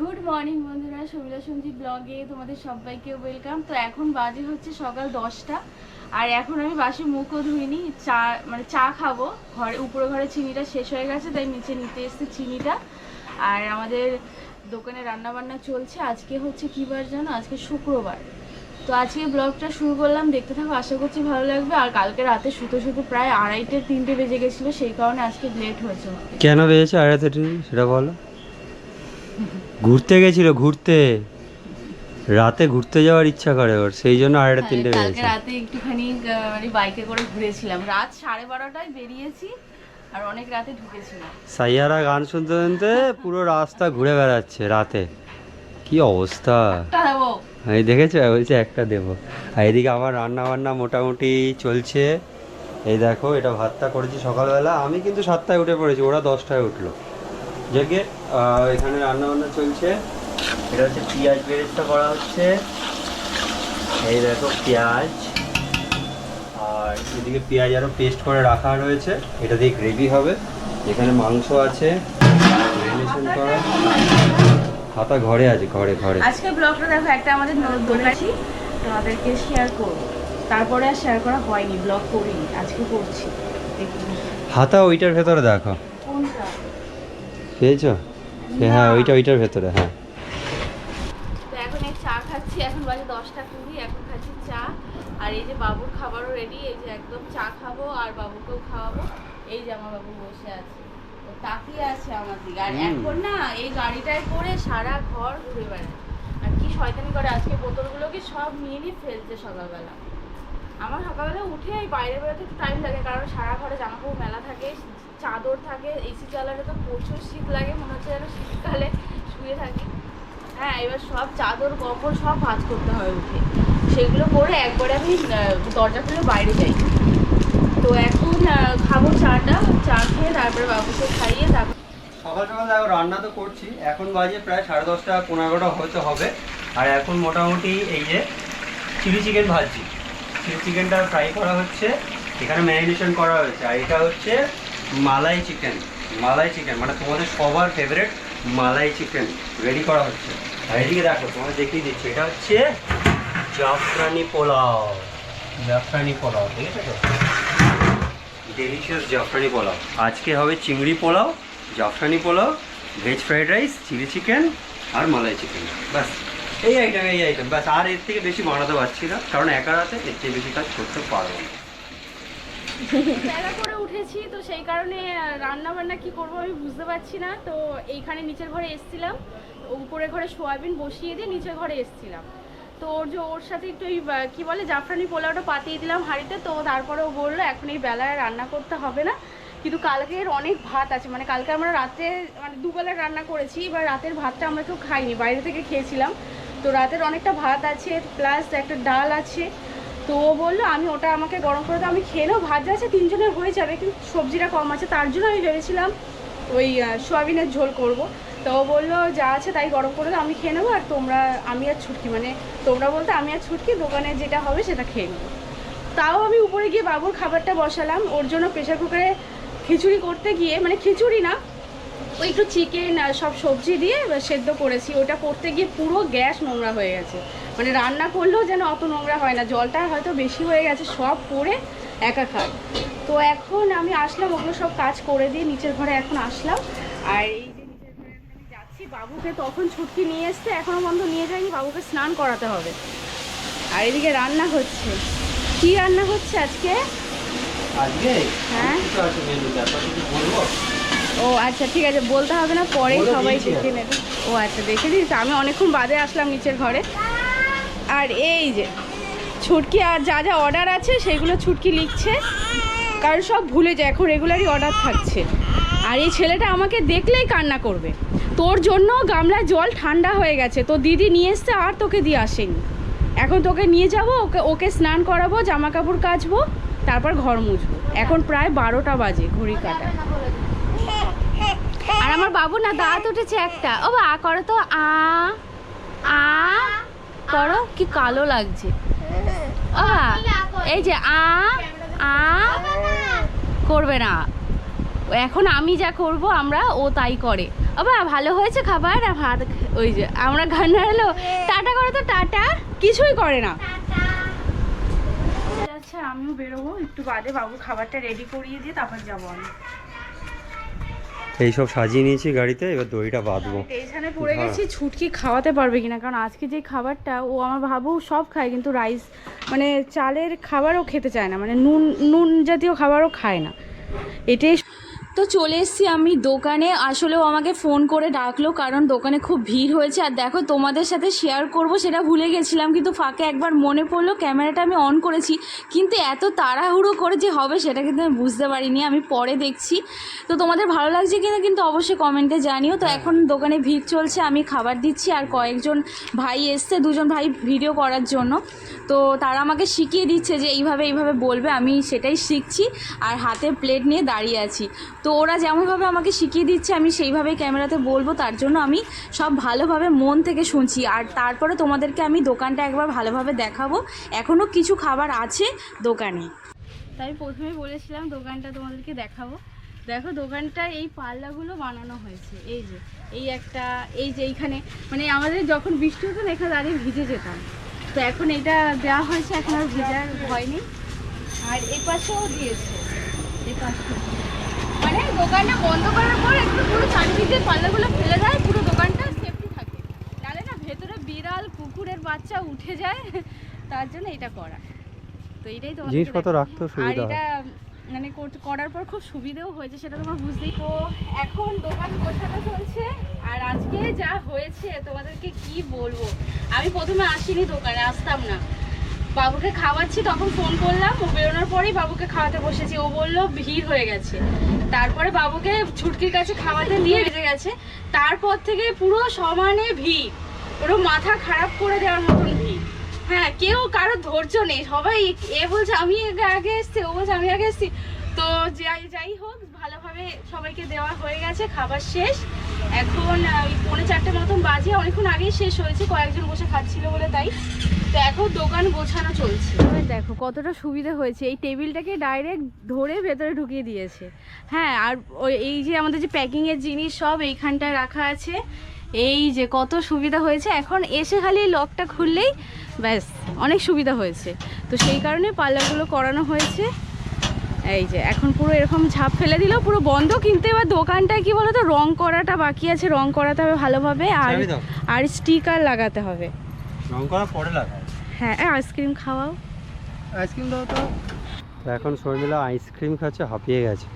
Good morning বন্ধুরা। শমিলা সঞ্জীব ব্লগে তোমাদের সবাইকে ওয়েলকাম তো এখন বাজে হচ্ছে সকাল দশটা। আর এখন আমি বাসে মুখও ধুইনি, চা মানে চা খাব। ঘরে, উপরে ঘরে চিনিটা শেষ হয়ে গেছে, তাই নিচে নিতে এসছে চিনিটা। আর আমাদের দোকানে রান্না বান্না চলছে। আজকে হচ্ছে কী বার জানো? আজকে শুক্রবার। তো আজকে ব্লগটা শুরু করলাম। দেখতে থাকো, আশা করছি ভালো লাগবে। আর কালকে রাতে শুতে শুতে প্রায় আড়াইটে তিনটে বেজে গেছিল, সেই কারণে আজকে লেট হয়েছে। কেন বেজেছে আড়াইতে সেটা বলো। ঘুরতে গেছিল ঘুরতে। রাতে ঘুরতে যাওয়ার ইচ্ছা করে ওর সেই জন্য আড়াইটা হ্যাঁ, তিনটে কালকে রাতে একটুখানি মানে বাইকে করে ঘুরেছিলাম। রাত সাড়ে বারোটায় বেরিয়েছি আর অনেক রাতে ঢুকেছিলাম সাইয়ারা গান শুনতে শুনতে পুরো রাস্তা ঘুরে বেড়াচ্ছে রাতে। কি অবস্থা? আমি দেখেছ? বলছে একটা দেবো। আর এদিকে আমার রান্না বান্না মোটামুটি চলছে। এই দেখো এটা ভাতটা করেছি সকালবেলা। আমি কিন্তু সাতটায় উঠে পড়েছি ওরা দশটায় উঠল। জেগে এখানে রান্না বান্না চলছে। এটা হচ্ছে পেঁয়াজ বেরেস্তা করা হচ্ছে। এই দেখো পেঁয়াজ। আর এদিকে পেঁয়াজ আরও পেস্ট করে রাখা রয়েছে। এটা দিয়ে গ্রেভি হবে। এখানে মাংস আছে। ম্যারিনেশন করা। হাতা ঘরে আছে ঘরে ঘরে। আজকে ব্লগটা দেখো একটা আমাদের ন- দোকানে তোমাদেরকে শেয়ার করব। তারপরে আর শেয়ার করা হয়নি ব্লগ করিনি আজকে করছি। হাতা ওইটার ভেতরে দেখো। পেয়েছ হ্যাঁ ওইটা ওইটার ভেতরে হ্যাঁ। তো এখন এই চা খাচ্ছি এখন বাজে দশটা কুড়ি এখন খাচ্ছি চা। আর এই যে বাবুর খাবারও রেডি এই যে একদম চা খাব আর বাবুকেও খাওয়াবো। এই যে আমার বাবু বসে আছে। ও তাকিয়ে আছে আমার দিকে। আর হুম। এখন না এই গাড়িটায় করে সারা ঘর ঘুরে বেড়ায়। আর কি শয়তানি করে আজকে বোতলগুলোকে সব নিয়ে নিয়ে ফেলছে সকালবেলা। আমার সকালবেলা উঠে এই বাইরে বেরোতে একটু টাইম লাগে, কারণ সারা ঘরে জামা কাপড় মেলা থাকে, চাদর থাকে এসি চালালে তো প্রচুর শীত লাগে, মনে হচ্ছে যেন শীতকালে শুয়ে থাকি। হ্যাঁ এবার সব চাদর কপড় সব ভাঁজ করতে হয় উঠে। সেগুলো করে একবারে আমি দরজা খুলে বাইরে যাই। তো এখন খাব চাটা, চা খেয়ে তারপরে বাবুকে খাইয়ে তারপর সকাল সকাল দেখো, রান্না তো করছি। এখন বাজে প্রায় সাড়ে দশটা পনেরোটা হতে হবে। আর এখন মোটামুটি এই যে চিলি চিকেন ভাজছি। চিকেনটা ফ্রাই করা হচ্ছে। এখানে ম্যারিনেশন করা হয়েছে। আর এটা হচ্ছে মালাই চিকেন মালাই চিকেন মানে তোমাদের সবার ফেভারিট মালাই চিকেন রেডি করা হচ্ছে। আর এদিকে দেখো, তোমাদের দেখিয়ে দিচ্ছি, এটা হচ্ছে জাফরানি পোলাও। জাফরানি পোলাও, ঠিক আছে তো? ডেলিশিয়াস জাফরানি পোলাও। আজকে হবে চিংড়ি pulao, জাফরানি pulao veg fried rice chilli chicken আর মালাই চিকেন ব্যাস। এই আইটেম এই আইটেম ব্যাস, আর এর থেকে বেশি বানাতে পারছি না, কারণ একা রাতে এর থেকে বেশি কাজ করতে পারব না। বেলা করে উঠেছি, তো সেই কারণে রান্না বান্না কি করব আমি বুঝতে পারছি না। তো এইখানে নিচের ঘরে এসেছিলাম উপরে ঘরে সোয়াবিন বসিয়ে দিয়ে নিচের ঘরে এসেছিলাম। তো ওর যে, ওর সাথে একটু ওই কি বলে, জাফরানি পোলাওটা পাতিয়ে দিলাম হাঁড়িতে, তো তারপরে ও বলল, এখন এই বেলায় রান্না করতে হবে না। কিন্তু কালকের অনেক ভাত আছে মানে কালকে আমরা রাতে মানে দুবেলা রান্না করেছি, এবার রাতের ভাতটা আমরা কেউ খাইনি, বাইরে থেকে খেয়েছিলাম। তো রাতের অনেকটা ভাত আছে প্লাস একটা ডাল আছে। তো ও বলল, আমি ওটা আমাকে গরম করে দাও। আমি খেয়ে নেব ভাত আছে তিনজনের হয়ে যাবে, কিন্তু সবজিটা কম আছে। তার জন্য আমি ভেবেছিলাম ওই সোয়াবিনের ঝোল করব। তো ও বলল, যা আছে তাই গরম করে দাও, আমি খেয়ে নেব, আর তোমরা, আমি আর ছুটকি। মানে তোমরা বলতে, আমি আর ছুটকি, দোকানে যেটা হবে সেটা খেয়ে নেব। তাও আমি উপরে গিয়ে বাবুর খাবারটা বসালাম। ওর জন্য প্রেশার কুকারে খিচুড়ি করতে গিয়ে মানে খিচুড়ি না ওই একটু চিকেন আর সব সবজি দিয়ে সেদ্ধ করেছি। ওটা করতে গিয়ে পুরো গ্যাস নোংরা হয়ে গেছে। মানে রান্না করলেও যেন অত নোংরা হয় না। জলটা হয়তো বেশি হয়ে গেছে সব পড়ে একাকার তো এখন আমি আসলাম ওগুলো সব কাজ করে দিয়ে নিচের ঘরে এখন আসলাম। আর এই যে নিচের ঘরে এখন আমি যাচ্ছি বাবুকে তখন ছুটকি নিয়ে এসছে এখনও পর্যন্ত নিয়ে যায়নি বাবুকে স্নান করাতে হবে। আর এদিকে রান্না হচ্ছে। কি রান্না হচ্ছে আজকে? আজকে? হ্যাঁ? বলব? ও আচ্ছা ঠিক আছে বলতে হবে না পরেই বলে সবাই দেখে নেবে। ও আচ্ছা দেখে দিয়েছে। আমি অনেকক্ষণ বাদে আসলাম নিচের ঘরে। আর এই যে ছুটকি আর যা যা অর্ডার আছে সেগুলো ছুটকি লিখছে। কারণ সব ভুলে যায় এখন রেগুলারই অর্ডার থাকছে। আর এই ছেলেটা আমাকে দেখলেই কান্না করবে। তোর জন্য গামলায় জল ঠান্ডা হয়ে গেছে। তো দিদি নিয়ে এসছে আর তোকে দিয়ে আসেনি। এখন তোকে নিয়ে যাব ওকে ওকে স্নান করাবো জামা কাপড় কাচবো তারপর ঘর মুছবো। এখন প্রায় বারোটা বাজে ঘড়ি কাটা। আর আমার বাবু না দাঁত উঠেছে একটা। ও বা, করো তো, আ আ, করো, কি কালো লাগছে। ও এই যে, আ আ, করবে না। এখন আমি যা করব, আমরা ও তাই করে। আবা ভালো হয়েছে খাবার? আর ভাত, ওই যে, আমরা গান হারালো টাটা করে তো, টাটা। কিছুই করে না। আচ্ছা আমিও বেরোবো। একটু বাদে বাবু খাবারটা রেডি করিয়ে দিয়ে তারপর যাব আমি। এইসব সাজিয়ে নিয়েছি গাড়িতে এবার দইটা বাঁধবো। টেনশনে পড়ে গেছি ছুটকি খাওয়াতে পারবে কিনা? কারণ আজকে যে খাবারটা ও আমার ভাবু সব খায় কিন্তু রাইস মানে চালের খাবারও খেতে চায় না মানে নুন নুন জাতীয় খাবারও খায় না। এটাই তো চলে এসেছি আমি দোকানে। আসলেও আমাকে ফোন করে ডাকলো কারণ দোকানে খুব ভিড় হয়েছে। আর দেখো তোমাদের সাথে শেয়ার করব সেটা ভুলে গেছিলাম কিন্তু ফাঁকে একবার মনে পড়ল ক্যামেরাটা আমি অন করেছি। কিন্তু এত তাড়াহুড়ো করে যে হবে সেটা কিন্তু আমি বুঝতে পারিনি আমি পরে দেখছি। তো তোমাদের ভালো লাগছে কিনা কিন্তু অবশ্যই কমেন্টে জানিও। তো এখন দোকানে ভিড় চলছে আমি খাবার দিচ্ছি আর কয়েকজন ভাই এসছে দুজন ভাই ভিডিও করার জন্য। তো তারা আমাকে শিখিয়ে দিচ্ছে যে এইভাবে এইভাবে বলবে আমি সেটাই শিখছি। আর হাতে প্লেট নিয়ে দাঁড়িয়ে আছি। তো ওরা যেমনভাবে আমাকে শিখিয়ে দিচ্ছে, আমি সেইভাবেই ক্যামেরাতে বলব, তার জন্য আমি সব ভালোভাবে মন থেকে শুনছি। আর তারপরে তোমাদেরকে আমি দোকানটা একবার ভালোভাবে দেখাবো। এখনও কিছু খাবার আছে দোকানে। তাই প্রথমে বলেছিলাম দোকানটা তোমাদেরকে দেখাবো। দেখো দোকানটা এই পাল্লাগুলো বানানো হয়েছে। এই যে, এই একটা, এই যে এইখানে মানে আমাদের যখন বৃষ্টি হতো এখানে দাঁড়িয়ে ভিজে যেতাম। তো এখন এটা দেওয়া হয়েছে, এখন আর ভেজার ভয় নেই। আর এই পাশেও দিয়েছে। এই পাশেও মানে দোকানটা বন্ধ করার পর একটু পুরো চারিদিকে পাল্লাগুলো ফেলে দেয় পুরো দোকানটা সেফটি থাকে। নাহলে না ভেতরে বিড়াল কুকুরের বাচ্চা উঠে যায় তার জন্য এটা করা। তো এটাই তো জিনিসপত্র রাখতেও আর সুবিধা হয়। এটা মানে কর- করার পর খুব সুবিধেও হয়েছে সেটা তোমার বুঝতেই তো এখন দোকান গোছানো চলছে আর আজকে যা হয়েছে তোমাদেরকে কি বলব? আমি প্রথমে আসিনি দোকানে আসতাম না। বাবুকে খাওয়াচ্ছি তখন ফোন করলাম ও বেরোনোর পরেই বাবুকে খাওয়াতে বসেছি। ও বলল ভিড় হয়ে গেছে। তারপরে বাবুকে ছুটকির কাছে খাওয়াতে নিয়ে বেজে গেছে। তারপর থেকে পুরো সমানে ভিড়। পুরো মাথা খারাপ করে দেওয়ার মতন ভিড়। হ্যাঁ কেউ কারও ধৈর্য নেই। সবাই এ বলছে, আমি আগে এসছি, ও বলছে, আমি আগে এসছি। তো যাই যাই হোক, ভালোভাবে সবাইকে দেওয়া হয়ে গেছে, খাবার শেষ। এখন পৌনে চারটে মতন বাজে, অনেকক্ষণ আগেই শেষ হয়েছে, কয়েকজন বসে খাচ্ছিল বলে তাই। এখন দোকান গোছানো চলছে। দেখো কতটা সুবিধা হয়েছে। এই টেবিলটাকে ডাইরেক্ট ধরে ভেতরে ঢুকিয়ে দিয়েছে। হ্যাঁ আর ওই এই যে আমাদের যে প্যাকিংয়ের জিনিস সব এইখানটায় রাখা আছে। এই যে কত সুবিধা হয়েছে। এখন এসে খালি লকটা খুললেই ব্যাস অনেক সুবিধা হয়েছে। তো সেই কারণে পার্লারগুলো করানো হয়েছে। এই যে এখন পুরো এরকম ঝাপ ফেলে দিল পুরো বন্ধ কিন্তু এবার দোকানটায় কি বলতো রং করাটা বাকি আছে। রং করাতে হবে ভালোভাবে। আর আর স্টিকার লাগাতে হবে। রং করা পরে লাগায় হ্যাঁ আইসক্রিম খাওয়াও। আইসক্রিম দাও তো। তো এখন শর্মিলা আইসক্রিম খাচ্ছে হাঁপিয়ে গেছে।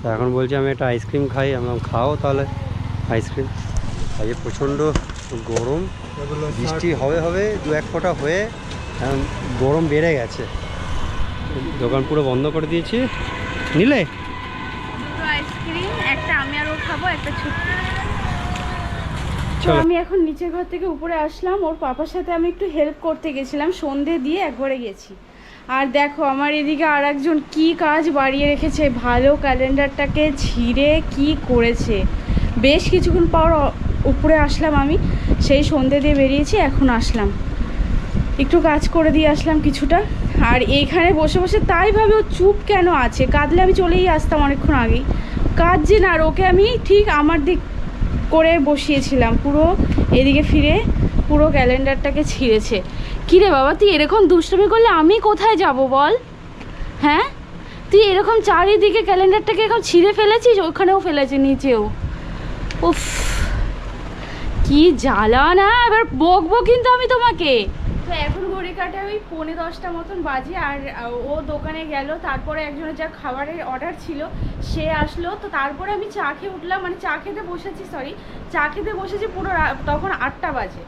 তো এখন বলছি আমি একটা আইসক্রিম খাই আমি খাও তাহলে আইসক্রিম। আজকে প্রচণ্ড গরম বৃষ্টি হবে হবে দু এক ফোঁটা হয়ে এখন গরম বেড়ে গেছে। দোকান পুরো বন্ধ করে দিয়েছি। নিলে? আইসক্রিম একটা আমি আর ও খাব একটা ছোট্ট। তো আমি এখন নিচের ঘর থেকে উপরে আসলাম। ওর পাপার সাথে আমি একটু হেল্প করতে গেছিলাম। সন্ধে দিয়ে একবারে গেছি। আর দেখো আমার এদিকে আর একজন কী কাজ বাড়িয়ে রেখেছে। ভালো ক্যালেন্ডারটাকে ছিঁড়ে কি করেছে। বেশ কিছুক্ষণ পর উপরে আসলাম আমি। সেই সন্ধে দিয়ে বেরিয়েছি এখন আসলাম। একটু কাজ করে দিয়ে আসলাম কিছুটা। আর এইখানে বসে বসে তাই ভাবে ও চুপ কেন আছে? কাঁদলে আমি চলেই আসতাম অনেকক্ষণ আগেই। কাঁদছে না আর ওকে আমি ঠিক আমার দিক করে বসিয়েছিলাম, পুরো এদিকে ফিরে পুরো ক্যালেন্ডারটাকে ছিঁড়েছে। কিরে বাবা, তুই এরকম দুষ্টমি করলে আমি কোথায় যাব বল? হ্যাঁ? তুই এরকম চারিদিকে ক্যালেন্ডারটাকে এরকম ছিঁড়ে ফেলেছিস? ওখানেও ফেলেছে, নিচেও। উফ, কি জ্বালা না, এবার বকবো কিন্তু আমি তোমাকে। তো এখন ঘড়ি কাটে ওই পৌনে দশটা মতন বাজে আর ও দোকানে গেল তারপরে একজনের যা খাবারের অর্ডার ছিল সে আসলো। তো তারপরে আমি চা খেয়ে উঠলাম মানে চা খেতে বসেছি সরি চা খেতে বসেছি পুরো তখন আটটা বাজে।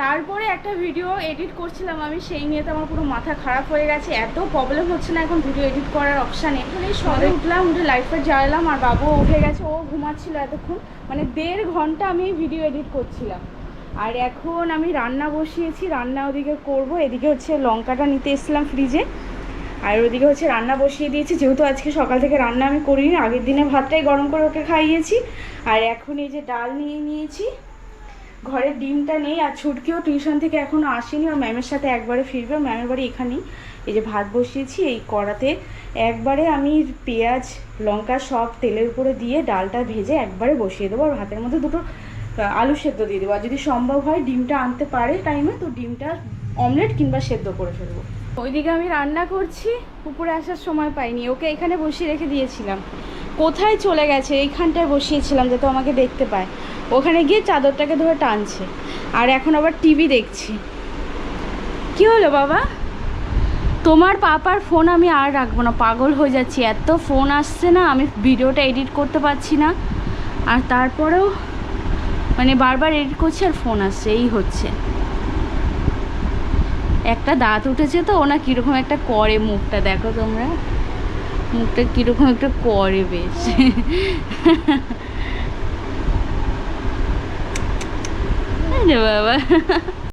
তারপরে একটা ভিডিও এডিট করছিলাম আমি সেই নিয়ে তো আমার পুরো মাথা খারাপ হয়ে গেছে এত প্রবলেম হচ্ছে না এখন ভিডিও এডিট করার অপশানে এখন সবে উঠলাম উঠে লাইট ফাইট জ্বালালাম আর বাবু উঠে গেছে ও ঘুমাচ্ছিল এতক্ষণ মানে দেড় ঘণ্টা আমি ভিডিও এডিট করছিলাম। আর এখন আমি রান্না বসিয়েছি, রান্না ওদিকে করব। এদিকে হচ্ছে লঙ্কাটা নিতে এসেছিলাম ফ্রিজে আর ওদিকে হচ্ছে রান্না বসিয়ে দিয়েছি, যেহেতু আজকে সকাল থেকে রান্না আমি করিনি, আগের দিনে ভাতটাই গরম করে ওকে খাইয়েছি। আর এখন এই যে ডাল নিয়ে নিয়েছি ঘরে ডিমটা নেই, আর ছুটকিও টিউশন থেকে এখনও আসেনি, আর ম্যামের সাথে একবারে ফিরবে ম্যামের বাড়ি এখানেই। এই যে ভাত বসিয়েছি, এই কড়াতে একবারে আমি পেঁয়াজ, লঙ্কা সব তেলের উপরে দিয়ে ডালটা ভেজে একবারে বসিয়ে দেবো, আর ভাতের মধ্যে দুটো আলু সেদ্ধ দিয়ে দেবো। আর যদি সম্ভব হয় ডিমটা আনতে পারে টাইমে তো ডিমটা অমলেট কিংবা সেদ্ধ করে ফেলব। ওইদিকে আমি রান্না করছি উপরে আসার সময় পাইনি। ওকে এখানে বসিয়ে রেখে দিয়েছিলাম। কোথায় চলে গেছে? এইখানটায় বসিয়েছিলাম যাতে আমাকে দেখতে পায়। ওখানে গিয়ে চাদরটাকে ধরে টানছে। আর এখন আবার টিভি দেখছি। কি হলো বাবা? তোমার পাপার ফোন আমি আর রাখব না। পাগল হয়ে যাচ্ছি। এত ফোন আসছে না, আমি ভিডিওটা এডিট করতে পারছি না। আর তারপরেও মানে বারবার এডিট করছে আর ফোন আসছে, এই হচ্ছে। একটা দাঁত উঠেছে তো ওনা কীরকম একটা করে মুখটা, দেখো তোমরা। মুখটা কীরকম একটা করে বেশ। বাবা।